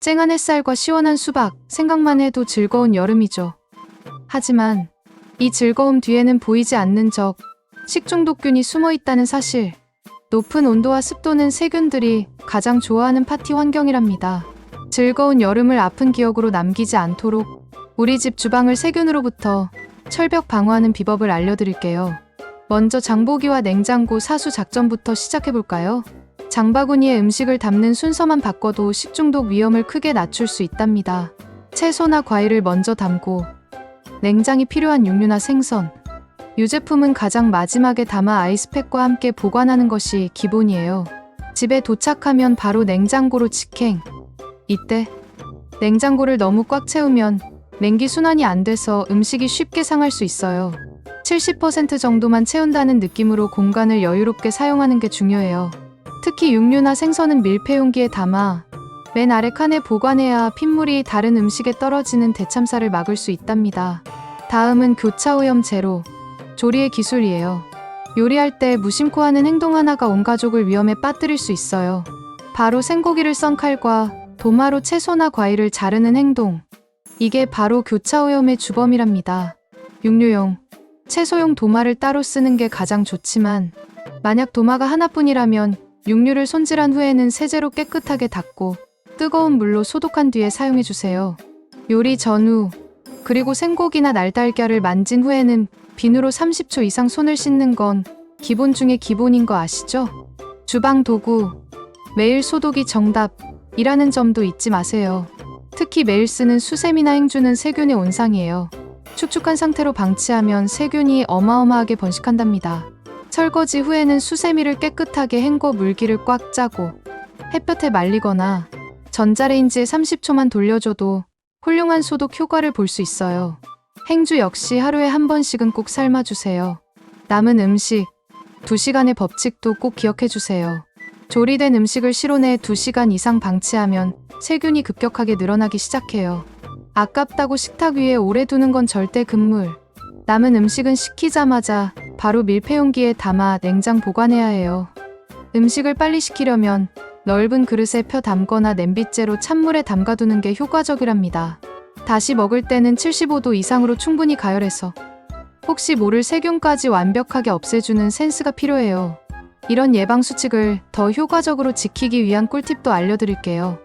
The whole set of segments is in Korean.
쨍한 햇살과 시원한 수박, 생각만 해도 즐거운 여름이죠. 하지만 이 즐거움 뒤에는 보이지 않는 적, 식중독균이 숨어 있다는 사실. 높은 온도와 습도는 세균들이 가장 좋아하는 파티 환경이랍니다. 즐거운 여름을 아픈 기억으로 남기지 않도록 우리 집 주방을 세균으로부터 철벽 방어하는 비법을 알려드릴게요. 먼저 장보기와 냉장고 사수 작전부터 시작해볼까요? 장바구니에 음식을 담는 순서만 바꿔도 식중독 위험을 크게 낮출 수 있답니다. 채소나 과일을 먼저 담고 냉장이 필요한 육류나 생선, 유제품은 가장 마지막에 담아 아이스팩과 함께 보관하는 것이 기본이에요. 집에 도착하면 바로 냉장고로 직행. 이때 냉장고를 너무 꽉 채우면 냉기 순환이 안 돼서 음식이 쉽게 상할 수 있어요. 70% 정도만 채운다는 느낌으로 공간을 여유롭게 사용하는 게 중요해요. 특히 육류나 생선은 밀폐 용기에 담아 맨 아래 칸에 보관해야 핏물이 다른 음식에 떨어지는 대참사를 막을 수 있답니다. 다음은 교차 오염 제로. 조리의 기술이에요. 요리할 때 무심코 하는 행동 하나가 온 가족을 위험에 빠뜨릴 수 있어요. 바로 생고기를 썬 칼과 도마로 채소나 과일을 자르는 행동. 이게 바로 교차 오염의 주범이랍니다. 육류용, 채소용 도마를 따로 쓰는 게 가장 좋지만 만약 도마가 하나뿐이라면 육류를 손질한 후에는 세제로 깨끗하게 닦고 뜨거운 물로 소독한 뒤에 사용해 주세요. 요리 전후 그리고 생고기나 날달걀을 만진 후에는 비누로 30초 이상 손을 씻는 건 기본 중에 기본인 거 아시죠? 주방 도구 매일 소독이 정답이라는 점도 잊지 마세요. 특히 매일 쓰는 수세미나 행주는 세균의 온상이에요. 축축한 상태로 방치하면 세균이 어마어마하게 번식한답니다. 설거지 후에는 수세미를 깨끗하게 헹궈 물기를 꽉 짜고 햇볕에 말리거나 전자레인지에 30초만 돌려줘도 훌륭한 소독 효과를 볼 수 있어요. 행주 역시 하루에 한 번씩은 꼭 삶아주세요. 남은 음식, 2시간의 법칙도 꼭 기억해주세요. 조리된 음식을 실온에 2시간 이상 방치하면 세균이 급격하게 늘어나기 시작해요. 아깝다고 식탁 위에 오래 두는 건 절대 금물. 남은 음식은 식히자마자 바로 밀폐용기에 담아 냉장 보관해야 해요. 음식을 빨리 식히려면 넓은 그릇에 펴 담거나 냄비째로 찬물에 담가두는 게 효과적이랍니다. 다시 먹을 때는 75도 이상으로 충분히 가열해서 혹시 모를 세균까지 완벽하게 없애주는 센스가 필요해요. 이런 예방 수칙을 더 효과적으로 지키기 위한 꿀팁도 알려드릴게요.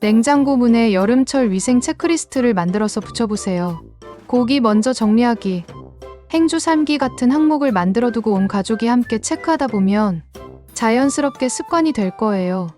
냉장고 문에 여름철 위생 체크리스트를 만들어서 붙여보세요. 고기 먼저 정리하기, 행주 삶기 같은 항목을 만들어두고 온 가족이 함께 체크하다 보면 자연스럽게 습관이 될 거예요.